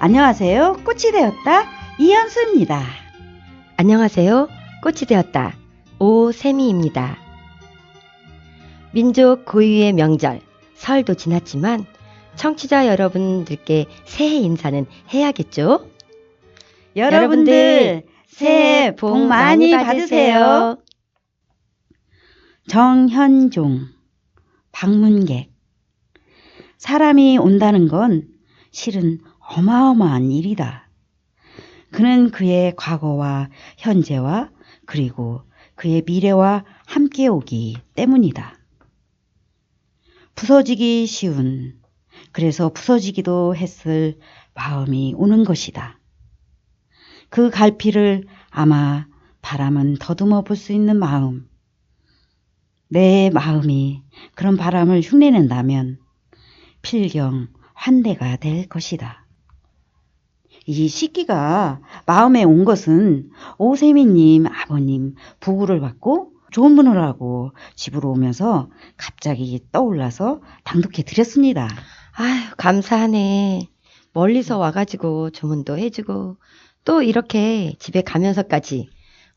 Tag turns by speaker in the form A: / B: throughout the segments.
A: 안녕하세요. 꽃이 되었다. 이현수입니다.
B: 안녕하세요. 꽃이 되었다. 오세미입니다. 민족 고유의 명절, 설도 지났지만 청취자 여러분들께 새해 인사는 해야겠죠?
A: 여러분들 새해 복 많이 받으세요. 정현종 방문객 사람이 온다는 건 실은 어마어마한 일이다. 그는 그의 과거와 현재와 그리고 그의 미래와 함께 오기 때문이다. 부서지기 쉬운, 그래서 부서지기도 했을 마음이 오는 것이다. 그 갈피를 아마 바람은 더듬어 볼 수 있는 마음. 내 마음이 그런 바람을 흉내낸다면 필경 환대가 될 것이다. 이 시기가 마음에 온 것은 오세미님 아버님 부구를 받고 좋은 분을 하고 집으로 오면서 갑자기 떠올라서 당독해 드렸습니다.
B: 아유, 감사하네. 멀리서 와가지고 주문도 해주고, 또 이렇게 집에 가면서까지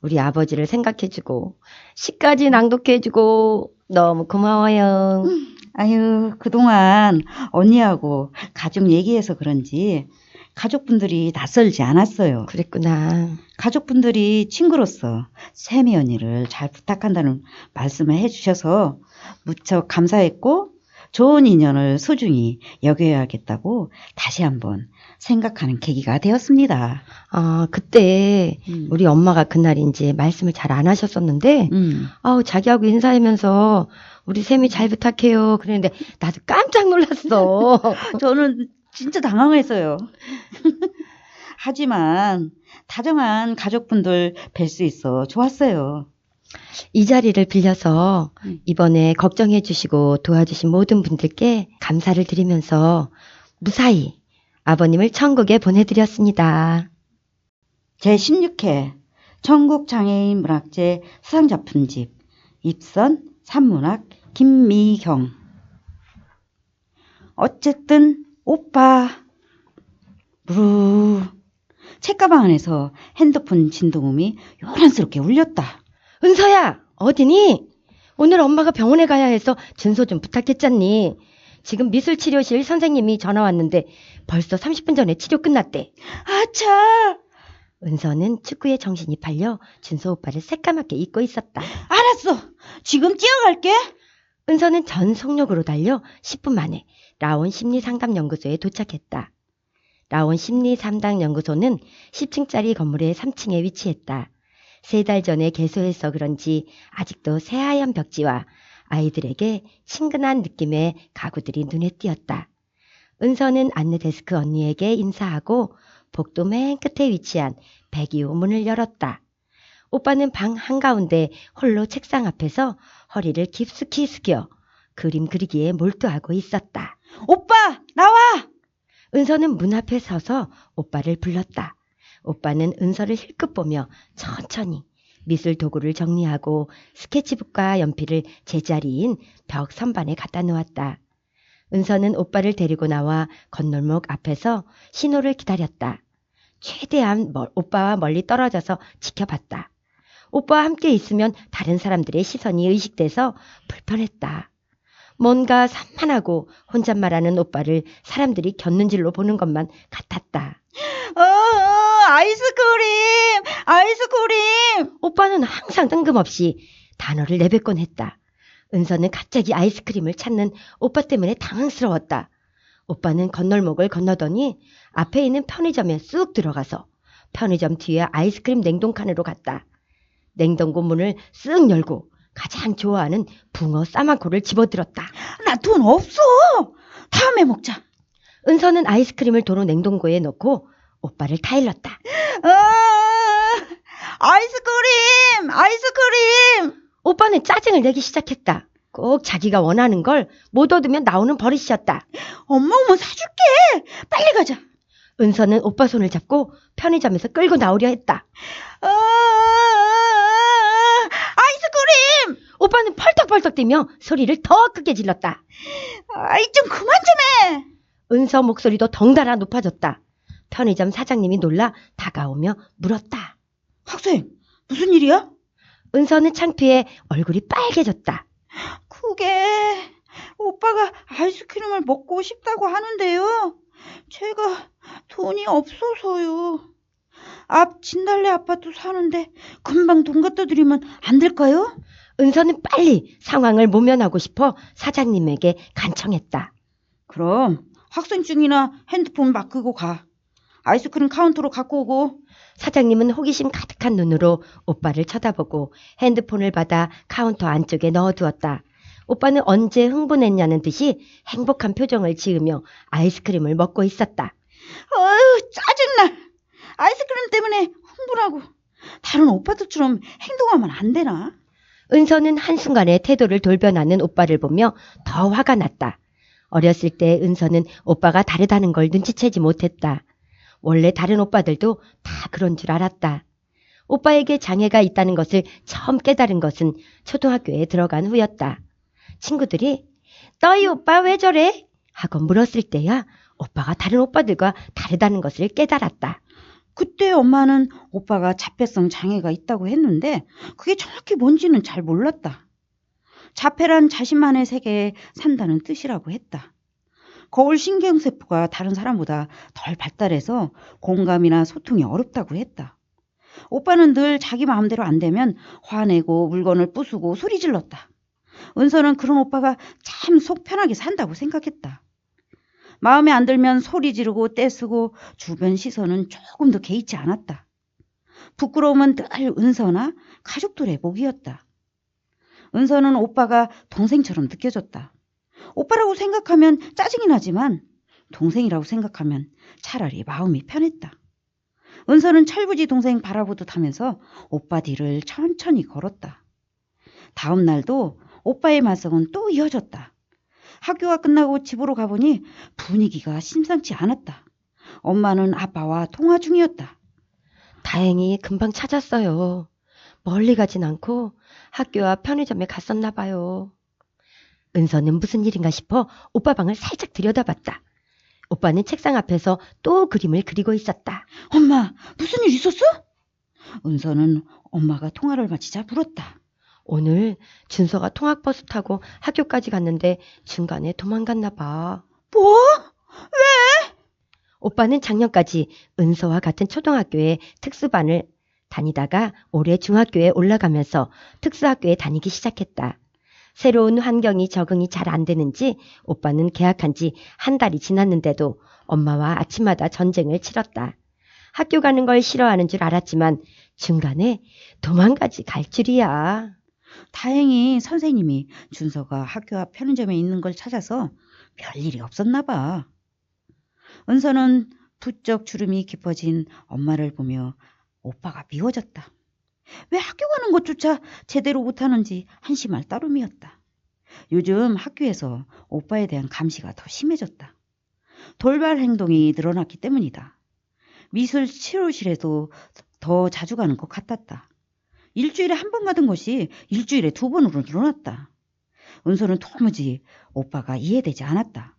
B: 우리 아버지를 생각해주고, 시까지 낭독해주고, 너무 고마워요.
A: 아유, 그동안 언니하고 가족 얘기해서 그런지 가족분들이 낯설지 않았어요.
B: 그랬구나.
A: 가족분들이 친구로서 세미 언니를 잘 부탁한다는 말씀을 해주셔서 무척 감사했고 좋은 인연을 소중히 여겨야겠다고 다시 한번 생각하는 계기가 되었습니다.
B: 아, 그때
A: 음.
B: 우리 엄마가 그날인지 말씀을 잘 안 하셨었는데,
A: 음.
B: 아우, 자기하고 인사하면서 우리 쌤이 잘 부탁해요. 그랬는데 나도 깜짝 놀랐어.
A: 저는 진짜 당황했어요. 하지만 다정한 가족분들 뵐 수 있어 좋았어요.
B: 이 자리를 빌려서
A: 음.
B: 이번에 걱정해 주시고 도와주신 모든 분들께 감사를 드리면서 무사히 아버님을 천국에 보내드렸습니다.
A: 제16회 전국장애인 문학제 수상작품집 입선 산문학 김미경 어쨌든 오빠 무르 책가방 안에서 핸드폰 진동음이 요란스럽게 울렸다.
B: 은서야, 어디니? 오늘 엄마가 병원에 가야 해서 준소 좀 부탁했잖니. 지금 미술치료실 선생님이 전화 왔는데 벌써 30분 전에 치료 끝났대.
A: 아차
B: 은서는 축구에 정신이 팔려 준소 오빠를 새까맣게 잊고 있었다.
A: 알았어 지금 뛰어갈게.
B: 은서는 전 속력으로 달려 10분 만에 라온 심리상담연구소에 도착했다. 라온 심리상담연구소는 10층짜리 건물의 3층에 위치했다. 세 달 전에 개소해서 그런지 아직도 새하얀 벽지와 아이들에게 친근한 느낌의 가구들이 눈에 띄었다. 은서는 안내 데스크 언니에게 인사하고 복도 맨 끝에 위치한 102호 문을 열었다. 오빠는 방 한가운데 홀로 책상 앞에서 허리를 깊숙이 숙여 그림 그리기에 몰두하고 있었다.
A: 오빠 나와.
B: 은서는 문 앞에 서서 오빠를 불렀다. 오빠는 은서를 힐끗 보며 천천히 미술 도구를 정리하고 스케치북과 연필을 제자리인 벽 선반에 갖다 놓았다. 은서는 오빠를 데리고 나와 건널목 앞에서 신호를 기다렸다. 최대한 멀- 오빠와 멀리 떨어져서 지켜봤다. 오빠와 함께 있으면 다른 사람들의 시선이 의식돼서 불편했다. 뭔가 산만하고 혼잣말하는 오빠를 사람들이 곁눈질로 보는 것만 같았다.
A: 어, 어, 아이스크림, 아이스크림.
B: 오빠는 항상 뜬금없이 단어를 내뱉곤 했다. 은서는 갑자기 아이스크림을 찾는 오빠 때문에 당황스러웠다. 오빠는 건널목을 건너더니 앞에 있는 편의점에 쑥 들어가서 편의점 뒤에 아이스크림 냉동칸으로 갔다. 냉동고 문을 쓱 열고 가장 좋아하는 붕어 싸만코를 집어들었다.
A: 나 돈 없어. 다음에 먹자.
B: 은서는 아이스크림을 도로 냉동고에 넣고 오빠를 타일렀다.
A: 아, 아이스크림, 아이스크림.
B: 오빠는 짜증을 내기 시작했다. 꼭 자기가 원하는 걸 못 얻으면 나오는 버릇이었다.
A: 엄마 오면 사줄게. 빨리 가자.
B: 은서는 오빠 손을 잡고 편의점에서 끌고 나오려 했다.
A: 아, 아이스크림!
B: 오빠는 펄떡펄떡 뛰며 소리를 더 크게 질렀다.
A: 아이, 좀 그만 좀 해!
B: 은서 목소리도 덩달아 높아졌다. 편의점 사장님이 놀라 다가오며 물었다.
A: 학생, 무슨 일이야?
B: 은서는 창피해 얼굴이 빨개졌다.
A: 그게, 오빠가 아이스크림을 먹고 싶다고 하는데요. 제가 돈이 없어서요. 앞 진달래 아파트 사는데 금방 돈 갖다 드리면 안 될까요?
B: 은서는 빨리 상황을 모면하고 싶어 사장님에게 간청했다.
A: 그럼 학생증이나 핸드폰 맡기고 가. 아이스크림 카운터로 갖고 오고.
B: 사장님은 호기심 가득한 눈으로 오빠를 쳐다보고 핸드폰을 받아 카운터 안쪽에 넣어두었다. 오빠는 언제 흥분했냐는 듯이 행복한 표정을 지으며 아이스크림을 먹고 있었다.
A: 어휴, 짜증나. 아이스크림 때문에 흥분하고. 다른 오빠들처럼 행동하면 안 되나?
B: 은서는 한순간에 태도를 돌변하는 오빠를 보며 더 화가 났다. 어렸을 때 은서는 오빠가 다르다는 걸 눈치채지 못했다. 원래 다른 오빠들도 다 그런 줄 알았다. 오빠에게 장애가 있다는 것을 처음 깨달은 것은 초등학교에 들어간 후였다. 친구들이 너희 오빠 왜 저래? 하고 물었을 때야 오빠가 다른 오빠들과 다르다는 것을 깨달았다.
A: 그때 엄마는 오빠가 자폐성 장애가 있다고 했는데 그게 정확히 뭔지는 잘 몰랐다. 자폐란 자신만의 세계에 산다는 뜻이라고 했다. 거울 신경세포가 다른 사람보다 덜 발달해서 공감이나 소통이 어렵다고 했다. 오빠는 늘 자기 마음대로 안 되면 화내고 물건을 부수고 소리 질렀다. 은서는 그런 오빠가 참 속 편하게 산다고 생각했다. 마음에 안 들면 소리 지르고 떼쓰고 주변 시선은 조금도 개의치 않았다. 부끄러움은 늘 은서나 가족들의 목이었다. 은서는 오빠가 동생처럼 느껴졌다. 오빠라고 생각하면 짜증이 나지만 동생이라고 생각하면 차라리 마음이 편했다. 은서는 철부지 동생 바라보듯 하면서 오빠 뒤를 천천히 걸었다. 다음 날도 오빠의 말썽은 또 이어졌다. 학교가 끝나고 집으로 가보니 분위기가 심상치 않았다. 엄마는 아빠와 통화 중이었다.
B: 다행히 금방 찾았어요. 멀리 가진 않고 학교와 편의점에 갔었나 봐요. 은서는 무슨 일인가 싶어 오빠 방을 살짝 들여다봤다. 오빠는 책상 앞에서 또 그림을 그리고 있었다.
A: 엄마, 무슨 일 있었어? 은서는 엄마가 통화를 마치자 물었다.
B: 오늘 준서가 통학버스 타고 학교까지 갔는데 중간에 도망갔나 봐.
A: 뭐?
B: 오빠는 작년까지 은서와 같은 초등학교에 특수반을 다니다가 올해 중학교에 올라가면서 특수학교에 다니기 시작했다. 새로운 환경이 적응이 잘 안 되는지 오빠는 계약한 지 한 달이 지났는데도 엄마와 아침마다 전쟁을 치렀다. 학교 가는 걸 싫어하는 줄 알았지만 중간에 도망가지 갈 줄이야.
A: 다행히 선생님이 준서가 학교 앞 편의점에 있는 걸 찾아서 별일이 없었나 봐. 은서는 부쩍 주름이 깊어진 엄마를 보며 오빠가 미워졌다. 왜 학교 가는 것조차 제대로 못하는지 한심할 따름이었다. 요즘 학교에서 오빠에 대한 감시가 더 심해졌다. 돌발 행동이 늘어났기 때문이다. 미술 치료실에도 더 자주 가는 것 같았다. 일주일에 한 번 가던 것이 일주일에 두 번으로 늘어났다. 은서는 도무지 오빠가 이해되지 않았다.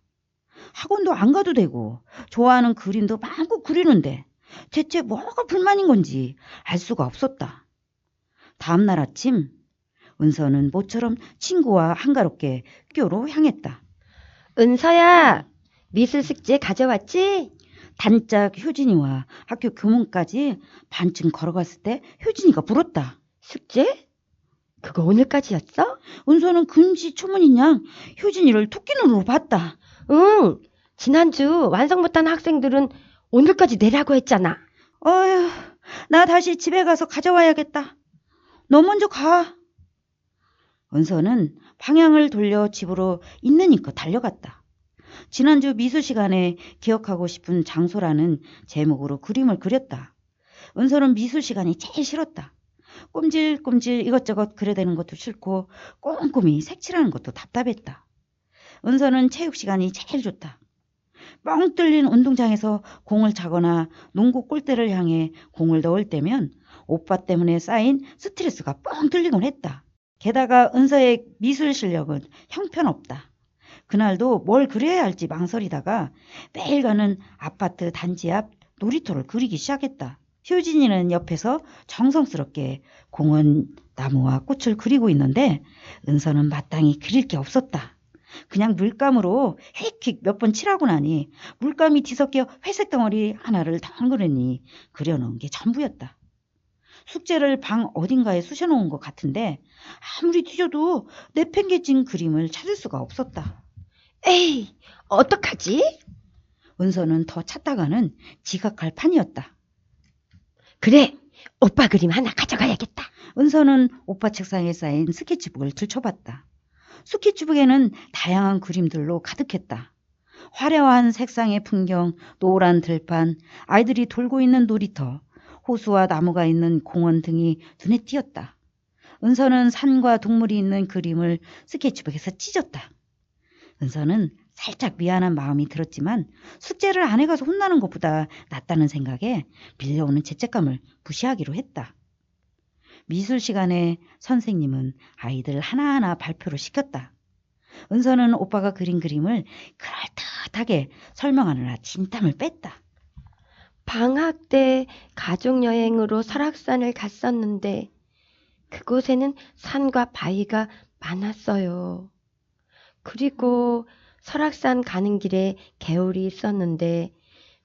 A: 학원도 안 가도 되고 좋아하는 그림도 마음껏 그리는데 대체 뭐가 불만인 건지 알 수가 없었다. 다음 날 아침 은서는 모처럼 친구와 한가롭게 학교로 향했다.
B: 은서야, 미술 숙제 가져왔지?
A: 단짝 효진이와 학교 교문까지 반쯤 걸어갔을 때 효진이가 물었다.
B: 숙제? 그거 오늘까지였어?
A: 은서는 금시 초문인 양 효진이를 토끼 눈으로 봤다.
B: 응. 지난주 완성 못한 학생들은 오늘까지 내라고 했잖아.
A: 어휴, 나 다시 집에 가서 가져와야겠다. 너 먼저 가. 은서는 방향을 돌려 집으로 있는 힘껏 달려갔다. 지난주 미술 시간에 기억하고 싶은 장소라는 제목으로 그림을 그렸다. 은서는 미술 시간이 제일 싫었다. 꼼질꼼질 이것저것 그려대는 것도 싫고 꼼꼼히 색칠하는 것도 답답했다. 은서는 체육 시간이 제일 좋다. 뻥 뚫린 운동장에서 공을 차거나 농구 골대를 향해 공을 넣을 때면 오빠 때문에 쌓인 스트레스가 뻥 뚫리곤 했다. 게다가 은서의 미술 실력은 형편없다. 그날도 뭘 그려야 할지 망설이다가 매일 가는 아파트 단지 앞 놀이터를 그리기 시작했다. 효진이는 옆에서 정성스럽게 공원 나무와 꽃을 그리고 있는데 은서는 마땅히 그릴 게 없었다. 그냥 물감으로 헥헥 몇번 칠하고 나니 물감이 뒤섞여 회색 덩어리 하나를 덩그러니 그려놓은 게 전부였다. 숙제를 방 어딘가에 쑤셔놓은 것 같은데 아무리 뒤져도 내팽개친 그림을 찾을 수가 없었다.
B: 에이, 어떡하지?
A: 은서는 더 찾다가는 지각할 판이었다.
B: 그래, 오빠 그림 하나 가져가야겠다.
A: 은서는 오빠 책상에 쌓인 스케치북을 들춰봤다. 스케치북에는 다양한 그림들로 가득했다. 화려한 색상의 풍경, 노란 들판, 아이들이 돌고 있는 놀이터, 호수와 나무가 있는 공원 등이 눈에 띄었다. 은서는 산과 동물이 있는 그림을 스케치북에서 찢었다. 은서는 살짝 미안한 마음이 들었지만 숙제를 안 해가서 혼나는 것보다 낫다는 생각에 밀려오는 죄책감을 무시하기로 했다. 미술 시간에 선생님은 아이들 하나하나 발표를 시켰다. 은서는 오빠가 그린 그림을 그럴듯하게 설명하느라 진땀을 뺐다.
B: 방학 때 가족여행으로 설악산을 갔었는데 그곳에는 산과 바위가 많았어요. 그리고 설악산 가는 길에 개울이 있었는데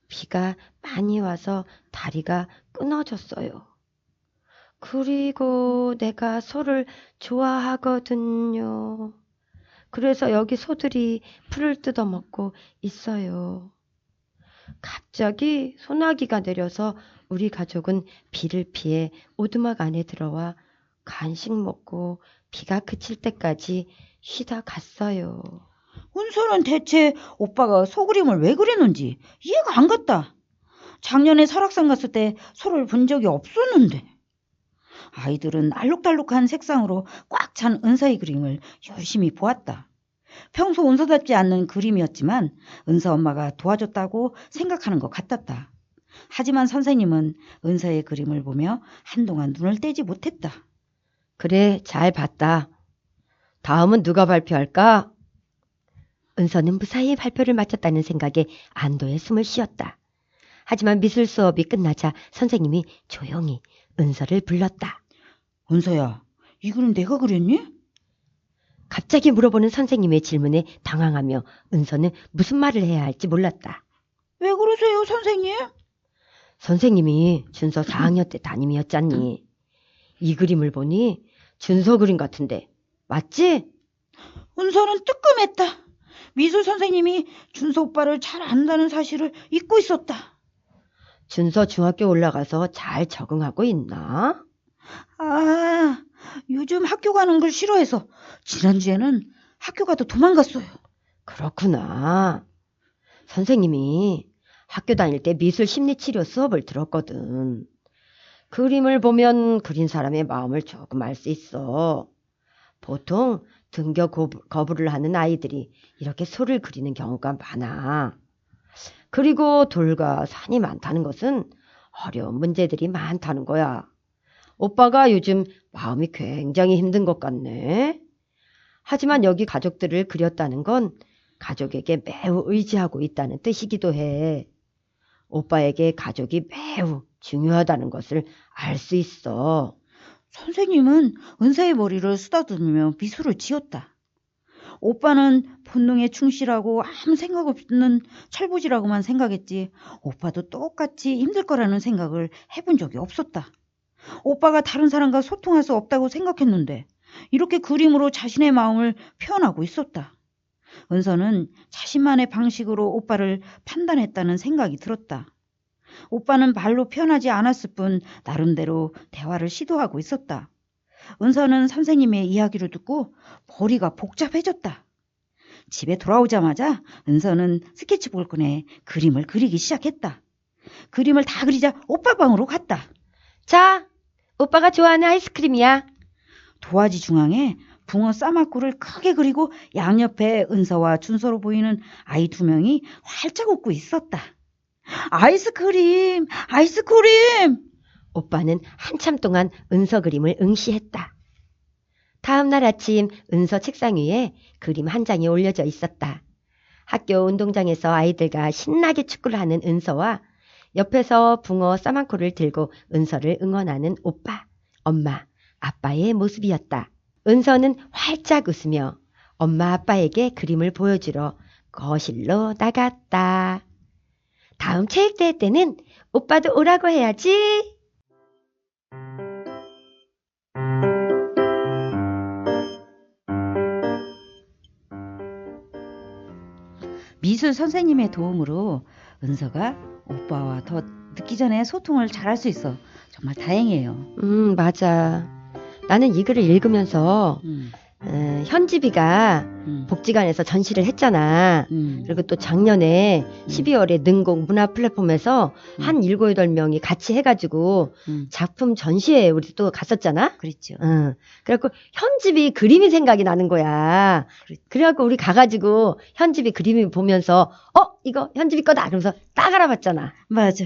B: 비가 많이 와서 다리가 끊어졌어요. 그리고 내가 소를 좋아하거든요. 그래서 여기 소들이 풀을 뜯어먹고 있어요. 갑자기 소나기가 내려서 우리 가족은 비를 피해 오두막 안에 들어와 간식 먹고 비가 그칠 때까지 쉬다 갔어요.
A: 은서는 대체 오빠가 소그림을 왜 그렸는지 이해가 안 갔다. 작년에 설악산 갔을 때 소를 본 적이 없었는데. 아이들은 알록달록한 색상으로 꽉 찬 은서의 그림을 열심히 보았다. 평소 은서답지 않는 그림이었지만 은서 엄마가 도와줬다고 생각하는 것 같았다. 하지만 선생님은 은서의 그림을 보며 한동안 눈을 떼지 못했다.
B: 그래, 잘 봤다. 다음은 누가 발표할까? 은서는 무사히 발표를 마쳤다는 생각에 안도의 숨을 쉬었다. 하지만 미술 수업이 끝나자 선생님이 조용히 은서를 불렀다.
A: 은서야, 이 그림 내가 그렸니?
B: 갑자기 물어보는 선생님의 질문에 당황하며 은서는 무슨 말을 해야 할지 몰랐다.
A: 왜 그러세요, 선생님?
B: 선생님이 준서 4학년 때 담임이었잖니. 이 그림을 보니 준서 그림 같은데 맞지?
A: 은서는 뜨끔했다. 미술 선생님이 준서 오빠를 잘 안다는 사실을 잊고 있었다.
B: 준서 중학교 올라가서 잘 적응하고 있나?
A: 아, 요즘 학교 가는 걸 싫어해서 지난주에는 학교 가도 도망갔어요.
B: 그렇구나. 선생님이 학교 다닐 때 미술 심리치료 수업을 들었거든. 그림을 보면 그린 사람의 마음을 조금 알 수 있어. 보통 등교 거부를 하는 아이들이 이렇게 소를 그리는 경우가 많아. 그리고 돌과 산이 많다는 것은 어려운 문제들이 많다는 거야. 오빠가 요즘 마음이 굉장히 힘든 것 같네. 하지만 여기 가족들을 그렸다는 건 가족에게 매우 의지하고 있다는 뜻이기도 해. 오빠에게 가족이 매우 중요하다는 것을 알 수 있어.
A: 선생님은 은사의 머리를 쓰다듬으며 미소를 지었다. 오빠는 본능에 충실하고 아무 생각 없는 철부지라고만 생각했지 오빠도 똑같이 힘들 거라는 생각을 해본 적이 없었다. 오빠가 다른 사람과 소통할 수 없다고 생각했는데 이렇게 그림으로 자신의 마음을 표현하고 있었다. 은서는 자신만의 방식으로 오빠를 판단했다는 생각이 들었다. 오빠는 말로 표현하지 않았을 뿐 나름대로 대화를 시도하고 있었다. 은서는 선생님의 이야기를 듣고 머리가 복잡해졌다. 집에 돌아오자마자 은서는 스케치북을 꺼내 그림을 그리기 시작했다. 그림을 다 그리자 오빠 방으로 갔다.
B: 자, 오빠가 좋아하는 아이스크림이야.
A: 도화지 중앙에 붕어 싸마꾸를 크게 그리고 양옆에 은서와 준서로 보이는 아이 두 명이 활짝 웃고 있었다. 아이스크림! 아이스크림!
B: 오빠는 한참 동안 은서 그림을 응시했다. 다음 날 아침 은서 책상 위에 그림 한 장이 올려져 있었다. 학교 운동장에서 아이들과 신나게 축구를 하는 은서와 옆에서 붕어 싸만코를 들고 은서를 응원하는 오빠, 엄마, 아빠의 모습이었다. 은서는 활짝 웃으며 엄마 아빠에게 그림을 보여주러 거실로 나갔다. 다음 체육대회 때는 오빠도 오라고 해야지.
A: 미술 선생님의 도움으로 은서가 오빠와 더 늦기 전에 소통을 잘할 수 있어. 정말 다행이에요.
B: 음, 맞아. 나는 이 글을 읽으면서
A: 음,
B: 에, 현지비가
A: 음,
B: 복지관에서 전시를 했잖아.
A: 음.
B: 그리고 또 작년에 12월에 능곡 문화 플랫폼에서
A: 음.
B: 한 일곱 여덟 명이 같이 해가지고
A: 음,
B: 작품 전시회 우리 또 갔었잖아.
A: 그랬죠.
B: 응. 그래갖고 현집이 그림이 생각이 나는 거야. 그래갖고 우리 가가지고 현집이 그림을 보면서 어 이거 현집이 거다. 그러면서 딱 알아봤잖아.
A: 맞아.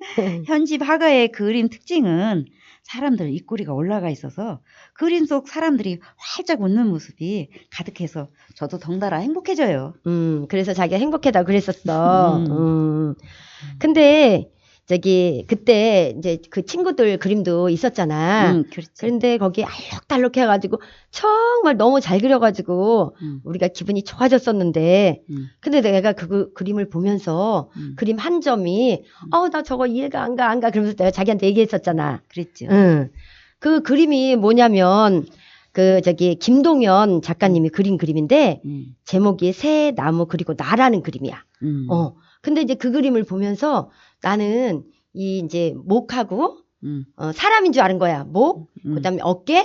A: 현집 화가의 그림 특징은 사람들 입꼬리가 올라가 있어서 그림 속 사람들이 활짝 웃는 모습이 가득해서 저도 덩달아 행복해져요.
B: 음, 그래서 자기가 행복하다고 그랬었어.
A: 음.
B: 음. 근데, 저기, 그때, 이제 그 친구들 그림도 있었잖아.
A: 음, 그렇지.
B: 그런데 거기 알록달록 해가지고, 정말 너무 잘 그려가지고,
A: 음,
B: 우리가 기분이 좋아졌었는데,
A: 음,
B: 근데 내가 그 그림을 보면서,
A: 음,
B: 그림 한 점이, 어, 나 저거 이해가 안 가, 안 가. 그러면서 내가 자기한테 얘기했었잖아.
A: 그랬죠.
B: 응. 그 그림이 뭐냐면, 그, 저기, 김동연 작가님이 그린 그림인데,
A: 음,
B: 제목이 새 나무 그리고 나라는 그림이야.
A: 음,
B: 어. 근데 이제 그 그림을 보면서 나는 이 이제 목하고
A: 음,
B: 어, 사람인 줄 아는 거야. 목,
A: 음,
B: 그다음에 어깨,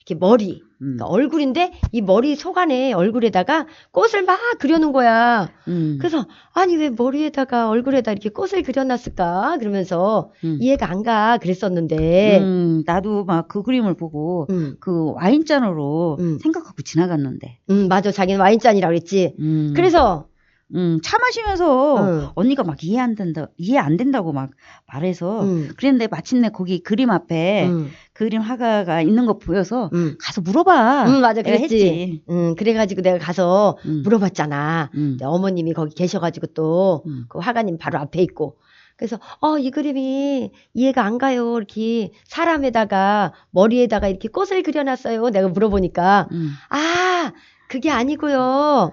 B: 이렇게 머리,
A: 음,
B: 그러니까 얼굴인데 이 머리 속 안에 얼굴에다가 꽃을 막 그려놓은 거야.
A: 음,
B: 그래서 아니 왜 머리에다가 얼굴에다 이렇게 꽃을 그려놨을까? 그러면서
A: 음.
B: 이해가 안 가. 그랬었는데.
A: 음, 나도 막 그 그림을 보고
B: 음,
A: 그 와인잔으로
B: 음.
A: 생각하고 지나갔는데.
B: 음, 맞아. 자기는 와인잔이라고 그랬지.
A: 음,
B: 그래서
A: 음, 차 마시면서
B: 음.
A: 언니가 막 이해 안 된다, 이해 안 된다고 막 말해서
B: 음,
A: 그랬는데 마침내 거기 그림 앞에
B: 음,
A: 그림 화가가 있는 거 보여서
B: 음.
A: 가서 물어봐.
B: 음, 맞아. 그랬지. 음, 그래가지고 내가 가서
A: 음,
B: 물어봤잖아. 어머님이 거기 계셔가지고 또
A: 음,
B: 그 화가님 바로 앞에 있고 그래서 어 이 그림이 이해가 안 가요 이렇게 사람에다가 머리에다가 이렇게 꽃을 그려놨어요 내가 물어보니까
A: 음,
B: 아 그게 아니고요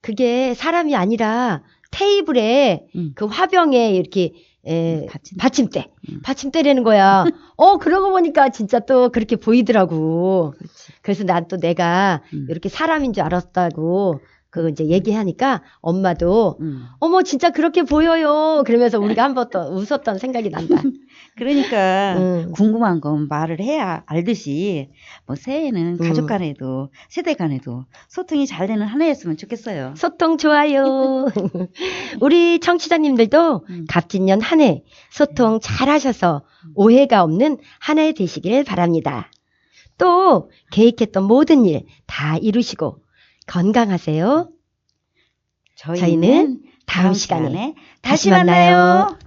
B: 그게 사람이 아니라 테이블에
A: 음.
B: 그 화병에 이렇게 에,
A: 받침-
B: 받침 대
A: 음.
B: 받침대라는 거야 어 그러고 보니까 진짜 또 그렇게 보이더라고
A: 그렇지.
B: 그래서 난 또 내가
A: 음.
B: 이렇게 사람인 줄 알았다고 그 이제 얘기하니까 엄마도
A: 음.
B: 어머 진짜 그렇게 보여요. 그러면서 우리가 한 번 더 웃었던 생각이 난다.
A: 그러니까
B: 응.
A: 궁금한 건 말을 해야 알듯이 뭐 새해는
B: 음.
A: 가족 간에도 세대 간에도 소통이 잘 되는 한 해였으면 좋겠어요.
B: 소통 좋아요. 우리 청취자님들도
A: 음.
B: 갑진년 한 해 소통 잘 하셔서 오해가 없는 한 해 되시길 바랍니다. 또 계획했던 모든 일 다 이루시고 건강하세요.
A: 저희는
B: 저희는 다음
A: 다음
B: 시간에
A: 시간에
B: 다시
A: 다시 만나요.
B: 만나요.